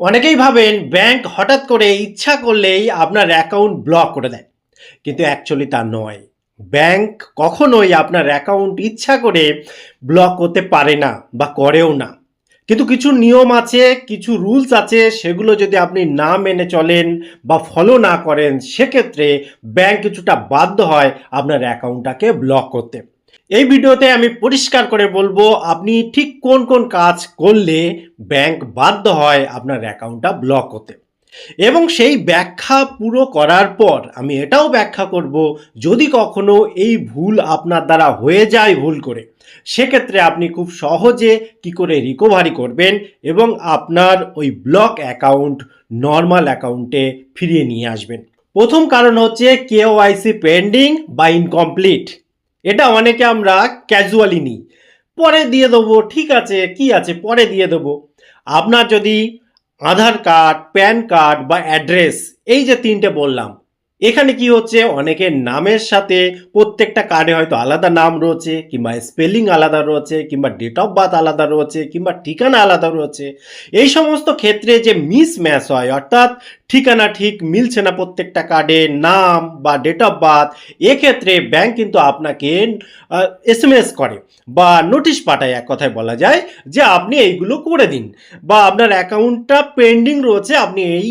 অনেকেই ভাবেন ব্যাংক হঠাৎ করে ইচ্ছা করলেই আপনার অ্যাকাউন্ট ব্লক করে দেয়। কিন্তু অ্যাকচুয়ালি তা নয়। ব্যাংক কখনোই আপনার অ্যাকাউন্ট ইচ্ছা করে ব্লক করতে পারে না বা করেও না। কিন্তু কিছু নিয়ম আছে, কিছু রুলস আছে, সেগুলো যদি আপনি না মেনে চলেন বা ফলো না করেন, সেক্ষেত্রে ব্যাংক কিছুটা বাধ্য হয় আপনার অ্যাকাউন্টটাকে ব্লক করতে। এই ভিডিওতে আমি পরিষ্কার করে বলব, আপনি ঠিক কোন কোন কাজ করলে ব্যাংক বাধ্য হয় আপনার অ্যাকাউন্টটা ব্লক হতে এবং সেই ব্যাখ্যা পুরো করার পর আমি এটাও ব্যাখ্যা করব, যদি কখনো এই ভুল আপনার দ্বারা হয়ে যায় ভুল করে, সেক্ষেত্রে আপনি খুব সহজে কি করে রিকভারি করবেন এবং আপনার ওই ব্লক অ্যাকাউন্ট নর্মাল অ্যাকাউন্টে ফিরিয়ে নিয়ে আসবেন। প্রথম কারণ হচ্ছে কেওআইসি পেন্ডিং বা ইনকমপ্লিট এটা অনেকে আমরা ক্যাজুয়ালি নিই। পরে দিয়ে দেবো, ঠিক আছে, কি আছে, পরে দিয়ে দেবো। আপনার যদি আধার কার্ড, প্যান কার্ড বা অ্যাড্রেস, এই যে তিনটে বললাম এখানে কি হচ্ছে? অনেকের নামের সাথে প্রত্যেকটা কার্ডে হয়তো আলাদা নাম রয়েছে, কিংবা স্পেলিং আলাদা রয়েছে, কিংবা ডেট অফ বার্থ আলাদা রয়েছে, কিংবা ঠিকানা আলাদা রয়েছে। এই সমস্ত ক্ষেত্রে যে মিস ম্যাচ হয়, অর্থাৎ ঠিকানা ঠিক মিলছে না প্রত্যেকটা কার্ডে নাম বা ডেট অফ বার্থ এক্ষেত্রে ব্যাংক কিন্তু আপনাকে এস এম এস করে বা নোটিশ পাঠায়, এক কথায় বলা যায়, যে আপনি এইগুলো করে দিন। বা আপনার অ্যাকাউন্টটা পেন্ডিং রয়েছে, আপনি এই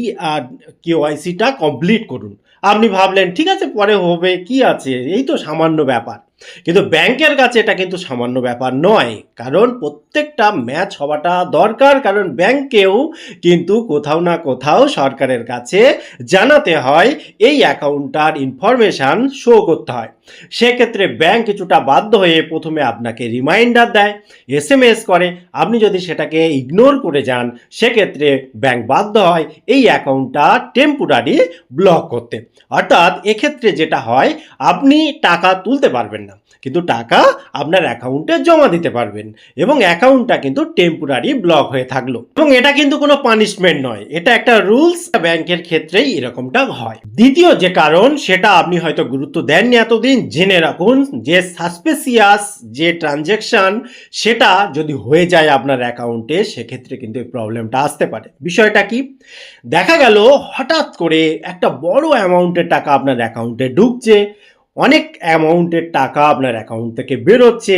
কেওয়াইসিটা কমপ্লিট করুন। আপনি ভাবলেন ঠিক আছে পরে হবে কি আছে? এই তো সামান্য ব্যাপার। কিন্তু ব্যাংকের কাছে এটা কিন্তু সামান্য ব্যাপার নয়। কারণ প্রত্যেকটা ম্যাচ হওয়াটা দরকার। কারণ ব্যাংকেও কিন্তু কোথাও না কোথাও সরকারের কাছে জানাতে হয়, এই অ্যাকাউন্টটার ইনফরমেশান শো করতে হয়। সেক্ষেত্রে ব্যাংক কিছুটা বাধ্য হয়ে প্রথমে আপনাকে রিমাইন্ডার দেয় এস এম এস করে। আপনি যদি সেটাকে ইগনোর করে যান, সেক্ষেত্রে ব্যাংক বাধ্য হয় এই অ্যাকাউন্টটা টেম্পোরারি ব্লক করতে। অর্থাৎ এক্ষেত্রে যেটা হয়, আপনি টাকা তুলতে পারবেন না। কিন্তু টাকা আপনার অ্যাকাউন্টে জমা দিতে পারবেন এবং অ্যাকাউন্টটা কিন্তু টেম্পোরারি ব্লক হয়ে থাকল। এবং এটা কিন্তু কোনো পানিশমেন্ট নয়। এটা একটা রুলস ব্যাংকের ক্ষেত্রেই এরকমটা হয়। দ্বিতীয় যে কারণ, সেটা আপনি হয়তো গুরুত্ব দেননি এতদিন, জেনে রাখুন যে সাসপেসিয়াস যে ট্রানজ্যাকশন সেটা যদি হয়ে যায় আপনার অ্যাকাউন্টে, সেক্ষেত্রে কিন্তু এই প্রবলেমটা আসতে পারে। বিষয়টা কি? দেখা গেল হঠাৎ করে একটা বড় অ্যামাউন্টের টাকা আপনার অ্যাকাউন্টে ঢুকছে। অনেক অ্যামাউন্টের টাকা আপনার অ্যাকাউন্ট থেকে বেরোচ্ছে।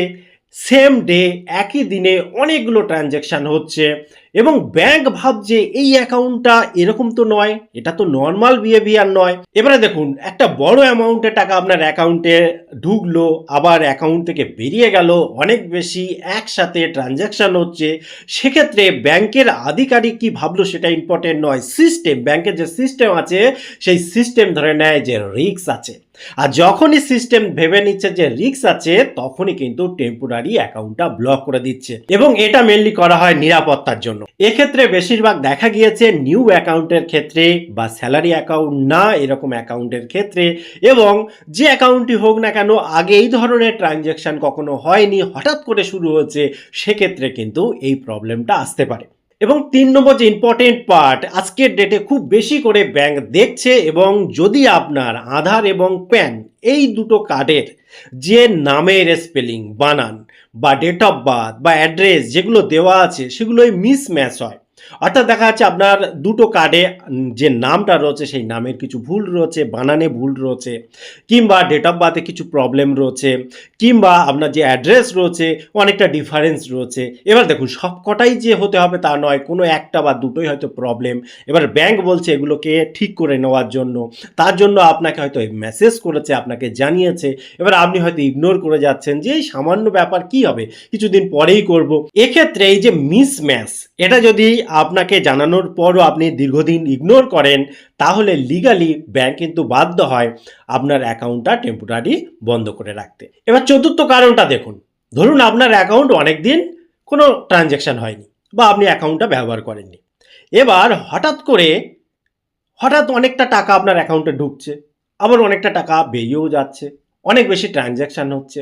সেম ডে একই দিনে অনেকগুলো ট্রানজ্যাকশান হচ্ছে। এবং ব্যাংক ভাবছে এই অ্যাকাউন্টটা এরকম তো নয়, এটা তো নর্মাল বিহেভিয়ার নয়। এবারে দেখুন, একটা বড় অ্যামাউন্টের টাকা আপনার অ্যাকাউন্টে ঢুকলো, আবার অ্যাকাউন্ট থেকে বেরিয়ে গেল, অনেক বেশি একসাথে ট্রানজ্যাকশান হচ্ছে। সেক্ষেত্রে ব্যাংকের আধিকারিক কি ভাবলো সেটা ইম্পর্টেন্ট নয়। সিস্টেম ব্যাংকের যে সিস্টেম আছে, সেই সিস্টেম ধরে নেয় যে রিক্স আছে। আর যখনই সিস্টেম ভেবে নিচ্ছে যে রিক্স আছে, তখনই কিন্তু টেম্পোরারি অ্যাকাউন্টটা ব্লক করে দিচ্ছে। এবং এটা মেনলি করা হয় নিরাপত্তার জন্য। এক্ষেত্রে বেশিরভাগ দেখা গিয়েছে নিউ অ্যাকাউন্টের ক্ষেত্রে বা স্যালারি অ্যাকাউন্ট না, এরকম অ্যাকাউন্টের ক্ষেত্রে এবং যে অ্যাকাউন্টটি হোক না কেন, আগে এই ধরনের ট্রানজ্যাকশন কখনো হয়নি। হঠাৎ করে শুরু হচ্ছে সেক্ষেত্রে কিন্তু এই প্রবলেমটা আসতে পারে। এবং তিন নম্বর যে ইম্পর্টেন্ট পার্ট, আজকের ডেটে খুব বেশি করে ব্যাংক দেখছে এবং যদি আপনার আধার এবং প্যান, এই দুটো কার্ডের যে নামের স্পেলিং, বানান বা ডেট অফ বার্থ বা অ্যাড্রেস যেগুলো দেওয়া আছে সেগুলোই মিসম্যাচ হয়। অর্থাৎ দেখা যাচ্ছে আপনার দুটো কার্ডে যে নামটা রয়েছে, সেই নামের কিছু ভুল রয়েছে, বানানে ভুল রয়েছে, কিংবা ডেট অফ বার্থে কিছু প্রবলেম রয়েছে, কিংবা আপনার যে অ্যাড্রেস রয়েছে, অনেকটা ডিফারেন্স রয়েছে। এবার দেখুন সব কটাই যে হতে হবে তা নয়, কোনো একটা বা দুটোই হয়তো প্রবলেম এবার ব্যাংক বলছে এগুলোকে ঠিক করে নেওয়ার জন্য। তার জন্য আপনাকে হয়তো মেসেজ করেছে, আপনাকে জানিয়েছে। এবার আপনি হয়তো ইগনোর করে যাচ্ছেন যে, এই সামান্য ব্যাপার কি হবে? কিছুদিন পরেই করব। এক্ষেত্রে এই যে মিসম্যাচ এটা যদি আপনাকে জানানোর পরও আপনি দীর্ঘদিন ইগনোর করেন, তাহলে লিগালি ব্যাংক কিন্তু বাধ্য হয় আপনার অ্যাকাউন্টটা টেম্পোরারি বন্ধ করে রাখতে। এবার চতুর্থ কারণটা দেখুন। ধরুন আপনার অ্যাকাউন্ট অনেক দিন কোনো ট্রানজ্যাকশন হয়নি বা আপনি অ্যাকাউন্টটা ব্যবহার করেননি। এবার হঠাৎ করে, হঠাৎ অনেকটা টাকা আপনার অ্যাকাউন্টে ঢুকছে, আবার অনেকটা টাকা বেরিয়েও যাচ্ছে, অনেক বেশি ট্রানজ্যাকশন হচ্ছে।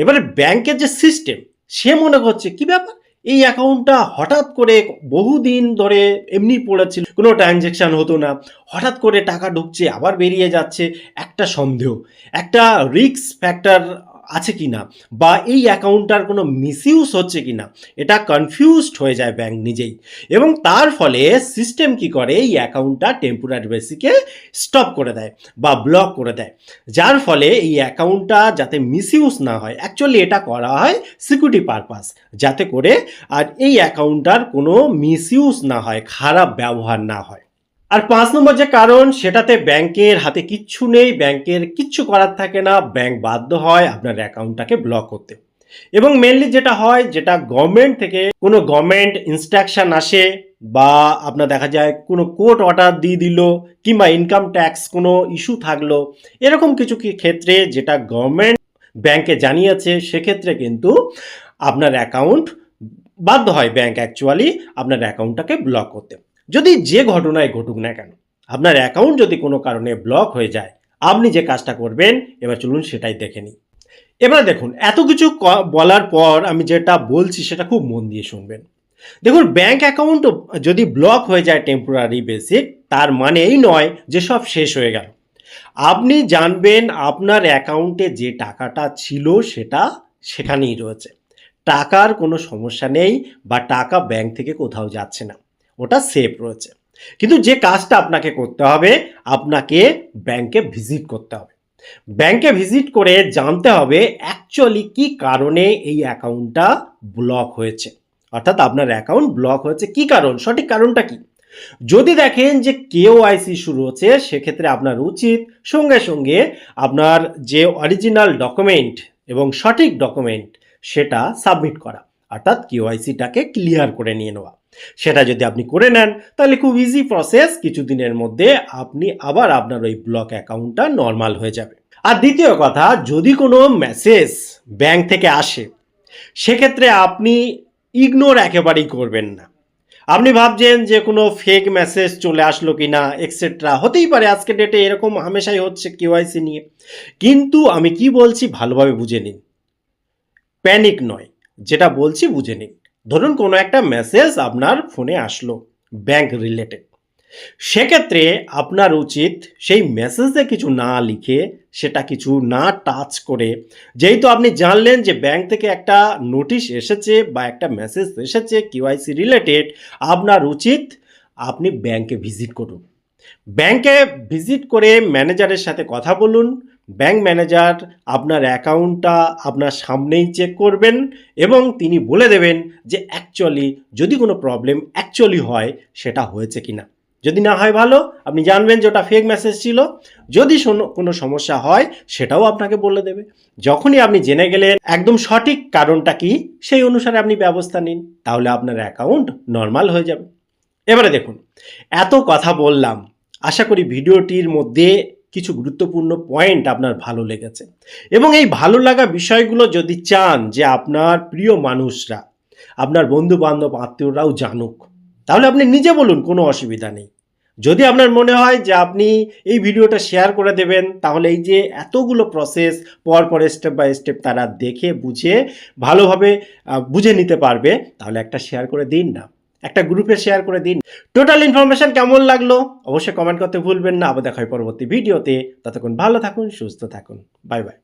এবারে ব্যাংকের যে সিস্টেম সে মনে করছে, কি ব্যাপার? এই অ্যাকাউন্টটা হঠাৎ করে বহুদিন ধরে এমনি পড়েছিল, কোনো ট্রানজ্যাকশান হতো না। হঠাৎ করে টাকা ঢুকছে, আবার বেরিয়ে যাচ্ছে, একটা সন্দেহ। একটা রিক্স ফ্যাক্টর আছে কি না বা এই অ্যাকাউন্টটার কোনো মিসইউজ হচ্ছে কি না এটা কনফিউজড হয়ে যায় ব্যাংক নিজেই। এবং তার ফলে সিস্টেম কি করে? এই অ্যাকাউন্টটা টেম্পোরারি বেসিকে স্টপ করে দেয় বা ব্লক করে দেয়। যার ফলে এই অ্যাকাউন্টটা যাতে মিসইউজ না হয় অ্যাকচুয়ালি এটা করা হয় সিকিউরিটি পারপাস যাতে করে আর এই অ্যাকাউন্টটার কোনো মিসইউজ না হয়, খারাপ ব্যবহার না হয়। আর পাঁচ নম্বর যে কারণ, সেটাতে ব্যাংকের হাতে কিচ্ছু নেই, ব্যাংকের কিচ্ছু করার থাকে না, ব্যাংক বাধ্য হয় আপনার অ্যাকাউন্টটাকে ব্লক করতে। এবং মেনলি যেটা হয়, যেটা গভর্নমেন্ট থেকে কোনো গভর্নমেন্ট ইনস্ট্রাকশন আসে বা আপনার দেখা যায় কোনো কোর্ট অর্ডার দিয়ে দিল কিংবা ইনকাম ট্যাক্স কোনো ইস্যু থাকল, এরকম কিছু ক্ষেত্রে যেটা গভর্নমেন্ট ব্যাংকে জানিয়েছে, সেক্ষেত্রে কিন্তু আপনার অ্যাকাউন্ট বাধ্য হয় ব্যাংক অ্যাকচুয়ালি আপনার অ্যাকাউন্টটাকে ব্লক করতে। যদি যে ঘটনায় ঘটুক না কেন, আপনার অ্যাকাউন্ট যদি কোনো কারণে ব্লক হয়ে যায়, আপনি যে কাজটা করবেন, এবার চলুন সেটাই দেখে নিই। এবার দেখুন, এত কিছু বলার পর আমি যেটা বলছি সেটা খুব মন দিয়ে শুনবেন। দেখুন ব্যাংক অ্যাকাউন্ট যদি ব্লক হয়ে যায় টেম্পোরারি বেসিক তার মানে এই নয় যে সব শেষ হয়ে গেল। আপনি জানবেন আপনার অ্যাকাউন্টে যে টাকাটা ছিল সেটা সেখানেই রয়েছে। টাকার কোনো সমস্যা নেই বা টাকা ব্যাংক থেকে কোথাও যাচ্ছে না। ওটা সেফ রয়েছে। কিন্তু যে কাজটা আপনাকে করতে হবে, আপনাকে ব্যাংকে ভিজিট করতে হবে। ব্যাংকে ভিজিট করে জানতে হবে অ্যাকচুয়ালি কি কারণে এই অ্যাকাউন্টটা ব্লক হয়েছে। অর্থাৎ আপনার অ্যাকাউন্ট ব্লক হয়েছে কি কারণ? সঠিক কারণটা কি? যদি দেখেন যে কেওআইসি শুরু হচ্ছে, সেক্ষেত্রে আপনার উচিত সঙ্গে সঙ্গে আপনার যে অরিজিনাল ডকুমেন্ট এবং সঠিক ডকুমেন্ট সেটা সাবমিট করা। অর্থাৎ কেওআইসিটাকে ক্লিয়ার করে নিয়ে নেওয়া। সেটা যদি আপনি করে নেন, তাহলে খুব ইজি প্রসেস কিছুদিনের মধ্যে আপনি আবার আপনার ওই ব্লক অ্যাকাউন্টটা নর্মাল হয়ে যাবে। আর দ্বিতীয় কথা, যদি কোনো মেসেজ ব্যাংক থেকে আসে, সেক্ষেত্রে আপনি ইগনোর একেবারেই করবেন না। আপনি ভাবছেন যে কোনো ফেক মেসেজ চলে আসলো কি না এক্সেট্রা হতেই পারে, আজকে ডেটে এরকম হামেশাই হচ্ছে কেওয়াইসি নিয়ে। কিন্তু আমি কি বলছি ভালোভাবে বুঝে নিন। প্যানিক নয়, যেটা বলছি বুঝে নিন। ধরুন কোনো একটা মেসেজ আপনার ফোনে আসলো ব্যাংক রিলেটেড সেক্ষেত্রে আপনার উচিত সেই মেসেজে কিছু না লিখে সেটা কিছু না টাচ করে, যেহেতু আপনি জানলেন যে ব্যাংক থেকে একটা নোটিশ এসেছে বা একটা মেসেজ এসেছে কিউআইসি রিলেটেড আপনার উচিত আপনি ব্যাংকে ভিজিট করুন। ব্যাংকে ভিজিট করে ম্যানেজারের সাথে কথা বলুন ব্যাংক ম্যানেজার আপনার অ্যাকাউন্টটা আপনার সামনেই চেক করবেন এবং তিনি বলে দেবেন যে অ্যাকচুয়ালি যদি কোনো প্রবলেম অ্যাকচুয়ালি হয়, সেটা হয়েছে কি না যদি না হয় ভালো, আপনি জানবেন যে ওটা ফেক মেসেজ ছিল। যদি কোনো সমস্যা হয়, সেটাও আপনাকে বলে দেবে। যখনই আপনি জেনে গেলেন একদম সঠিক কারণটা কি, সেই অনুসারে আপনি ব্যবস্থা নিন, তাহলে আপনার অ্যাকাউন্ট নর্মাল হয়ে যাবে। এবারে দেখুন, এত কথা বললাম। আশা করি ভিডিওটির মধ্যে কিছু গুরুত্বপূর্ণ পয়েন্ট আপনার ভালো লেগেছে। এবং এই ভালো লাগা বিষয়গুলো যদি চান যে আপনার প্রিয় মানুষরা, আপনার বন্ধু বান্ধব আত্মীয়রাও জানুক, তাহলে আপনি নিজে বলুন কোনো অসুবিধা নেই। যদি আপনার মনে হয় যে আপনি এই ভিডিওটা শেয়ার করে দেবেন, তাহলে এই যে এতগুলো প্রসেস পর পর স্টেপ বাই স্টেপ তারা দেখে, বুঝে, ভালোভাবে বুঝে নিতে পারবে, তাহলে একটা শেয়ার করে দিন না। একটা গ্রুপে শেয়ার করে দিন। টোটাল ইনফরমেশন কেমন লাগল? অবশ্যই কমেন্ট করতে ভুলবেন না। আবার দেখা হয় পরবর্তী ভিডিওতে ততক্ষণ ভালো থাকুন, সুস্থ থাকুন। Bye bye